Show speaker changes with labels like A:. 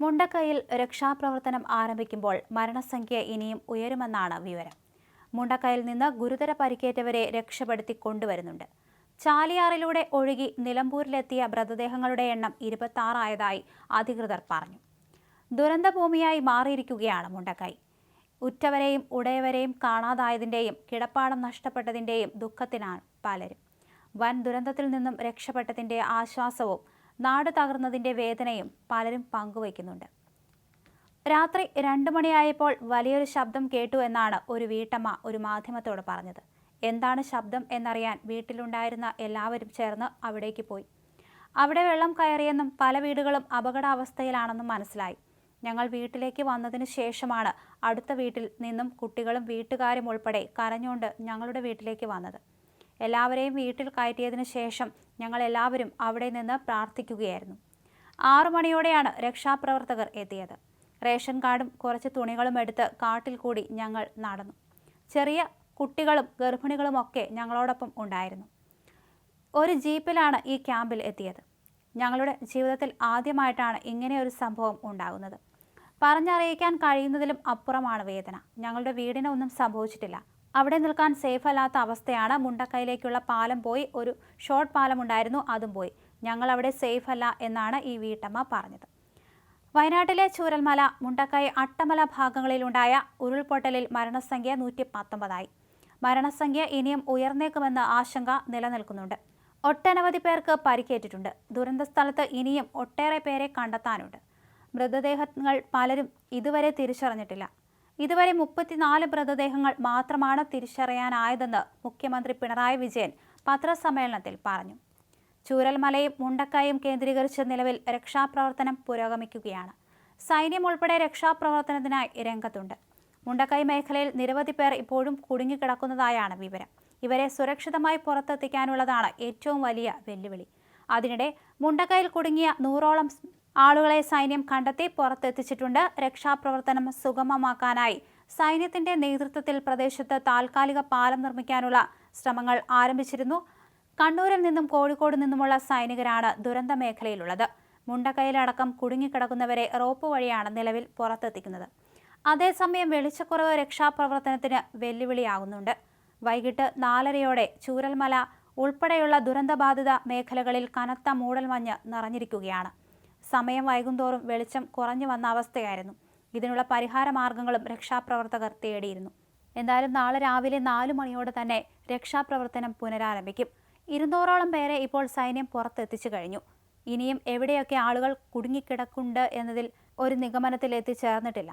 A: മുണ്ടക്കൈയിൽ രക്ഷാപ്രവർത്തനം ആരംഭിക്കുമ്പോൾ മരണസംഖ്യ ഇനിയും ഉയരുമെന്നാണ് വിവരം. മുണ്ടക്കയിൽ നിന്ന് ഗുരുതര പരിക്കേറ്റവരെ രക്ഷപ്പെടുത്തി കൊണ്ടുവരുന്നുണ്ട്. ചാലിയാറിലൂടെ ഒഴുകി നിലമ്പൂരിലെത്തിയ മൃതദേഹങ്ങളുടെ എണ്ണം ഇരുപത്താറായതായി അധികൃതർ പറഞ്ഞു. ദുരന്തഭൂമിയായി മാറിയിരിക്കുകയാണ് മുണ്ടക്കൈ. ഉറ്റവരെയും ഉടയവരെയും കാണാതായതിന്റെയും കിടപ്പാടം നഷ്ടപ്പെട്ടതിന്റെയും ദുഃഖത്തിനാണ് പലരും. വൻ ദുരന്തത്തിൽ നിന്നും രക്ഷപ്പെട്ടതിന്റെ ആശ്വാസവും നാട് തകർന്നതിന്റെ വേദനയും പലരും പങ്കുവയ്ക്കുന്നുണ്ട്. രാത്രി രണ്ടു മണിയായപ്പോൾ വലിയൊരു ശബ്ദം കേട്ടു എന്നാണ് ഒരു വീട്ടമ്മ ഒരു മാധ്യമത്തോട് പറഞ്ഞത്. എന്താണ് ശബ്ദം എന്നറിയാൻ വീട്ടിലുണ്ടായിരുന്ന എല്ലാവരും ചേർന്ന് അവിടേക്ക് പോയി. അവിടെ വെള്ളം കയറിയെന്നും പല വീടുകളും അപകടാവസ്ഥയിലാണെന്നും മനസ്സിലായി. ഞങ്ങൾ വീട്ടിലേക്ക് വന്നതിന് ശേഷമാണ് അടുത്ത വീട്ടിൽ നിന്നും കുട്ടികളും വീട്ടുകാരും ഉൾപ്പെടെ കരഞ്ഞുകൊണ്ട് ഞങ്ങളുടെ വീട്ടിലേക്ക് വന്നത്. എല്ലാവരെയും വീട്ടിൽ കയറ്റിയതിനു ശേഷം ഞങ്ങൾ എല്ലാവരും അവിടെ നിന്ന് പ്രാർത്ഥിക്കുകയായിരുന്നു. ആറു മണിയോടെയാണ് രക്ഷാപ്രവർത്തകർ എത്തിയത്. റേഷൻ കാർഡും കുറച്ച് തുണികളും എടുത്ത് കാട്ടിൽ കൂടി ഞങ്ങൾ നടന്നു. ചെറിയ കുട്ടികളും ഗർഭിണികളുമൊക്കെ ഞങ്ങളോടൊപ്പം ഉണ്ടായിരുന്നു. ഒരു ജീപ്പിലാണ് ഈ ക്യാമ്പിൽ എത്തിയത്. ഞങ്ങളുടെ ജീവിതത്തിൽ ആദ്യമായിട്ടാണ് ഇങ്ങനെ ഒരു സംഭവം ഉണ്ടാകുന്നത്. പറഞ്ഞറിയിക്കാൻ കഴിയുന്നതിലും അപ്പുറമാണ് വേദന. ഞങ്ങളുടെ വീടിന് ഒന്നും സംഭവിച്ചിട്ടില്ല. അവിടെ നിൽക്കാൻ സേഫ് അല്ലാത്ത അവസ്ഥയാണ്. മുണ്ടക്കൈയിലേക്കുള്ള പാലം പോയി ഒരു ഷോർട്ട് പാലം ഉണ്ടായിരുന്നു അതും പോയി. ഞങ്ങൾ അവിടെ സേഫ് അല്ല എന്നാണ് ഈ വീട്ടമ്മ പറഞ്ഞത്. വയനാട്ടിലെ ചൂരൽമല മുണ്ടക്കൈ അട്ടമല ഭാഗങ്ങളിലുണ്ടായ ഉരുൾപൊട്ടലിൽ മരണസംഖ്യ നൂറ്റി പത്തൊമ്പതായി മരണസംഖ്യ ഇനിയും ഉയർന്നേക്കുമെന്ന ആശങ്ക നിലനിൽക്കുന്നുണ്ട്. ഒട്ടനവധി പേർക്ക് പരിക്കേറ്റിട്ടുണ്ട്. ദുരന്ത സ്ഥലത്ത് ഇനിയും ഒട്ടേറെ പേരെ കണ്ടെത്താനുണ്ട്. മൃതദേഹങ്ങൾ പലരും ഇതുവരെ തിരിച്ചറിഞ്ഞിട്ടില്ല. ഇതുവരെ മുപ്പത്തിനാല് മൃതദേഹങ്ങൾ മാത്രമാണ് തിരിച്ചറിയാനായതെന്ന് മുഖ്യമന്ത്രി പിണറായി വിജയൻ പത്രസമ്മേളനത്തിൽ പറഞ്ഞു. ചൂരൽമലയും മുണ്ടക്കായും കേന്ദ്രീകരിച്ച് നിലവിൽ രക്ഷാപ്രവർത്തനം പുരോഗമിക്കുകയാണ്. സൈന്യം ഉൾപ്പെടെ രക്ഷാപ്രവർത്തനത്തിനായി രംഗത്തുണ്ട്. മുണ്ടക്കൈ മേഖലയിൽ നിരവധി പേർ ഇപ്പോഴും കുടുങ്ങിക്കിടക്കുന്നതായാണ് വിവരം. ഇവരെ സുരക്ഷിതമായി പുറത്തെത്തിക്കാനുള്ളതാണ് ഏറ്റവും വലിയ വെല്ലുവിളി. അതിനിടെ മുണ്ടക്കൈയിൽ കുടുങ്ങിയ നൂറോളം ആളുകളെ സൈന്യം കണ്ടെത്തി പുറത്തെത്തിച്ചിട്ടുണ്ട്. രക്ഷാപ്രവർത്തനം സുഗമമാക്കാനായി. സൈന്യത്തിന്റെ നേതൃത്വത്തിൽ പ്രദേശത്ത് താൽക്കാലിക പാലം നിർമ്മിക്കാനുള്ള ശ്രമങ്ങൾ ആരംഭിച്ചിരുന്നു. കണ്ണൂരിൽ നിന്നും കോഴിക്കോട് നിന്നുമുള്ള സൈനികരാണ് ദുരന്ത മേഖലയിലുള്ളത്. മുണ്ടക്കയിലടക്കം കുടുങ്ങിക്കിടക്കുന്നവരെ റോപ്പ് വഴിയാണ് നിലവിൽ പുറത്തെത്തിക്കുന്നത്. അതേസമയം വെളിച്ചക്കുറവ് രക്ഷാപ്രവർത്തനത്തിന് വെല്ലുവിളിയാകുന്നുണ്ട്. വൈകിട്ട് നാലരയോടെ ചൂരൽമല ഉൾപ്പെടെയുള്ള ദുരന്തബാധിത മേഖലകളിൽ കനത്ത മൂടൽമഞ്ഞ് നിറഞ്ഞിരിക്കുകയാണ്. സമയം വൈകുന്തോറും വെളിച്ചം കുറഞ്ഞു വന്ന അവസ്ഥയായിരുന്നു. ഇതിനുള്ള പരിഹാര മാർഗങ്ങളും രക്ഷാപ്രവർത്തകർ തേടിയിരുന്നു. എന്തായാലും നാളെ രാവിലെ നാലു മണിയോടെ തന്നെ രക്ഷാപ്രവർത്തനം പുനരാരംഭിക്കും. ഇരുന്നൂറോളം പേരെ ഇപ്പോൾ സൈന്യം പുറത്തെത്തിച്ചു കഴിഞ്ഞു. ഇനിയും എവിടെയൊക്കെ ആളുകൾ കുടുങ്ങിക്കിടക്കുണ്ട് എന്നതിൽ ഒരു നിഗമനത്തിൽ എത്തിച്ചേർന്നിട്ടില്ല.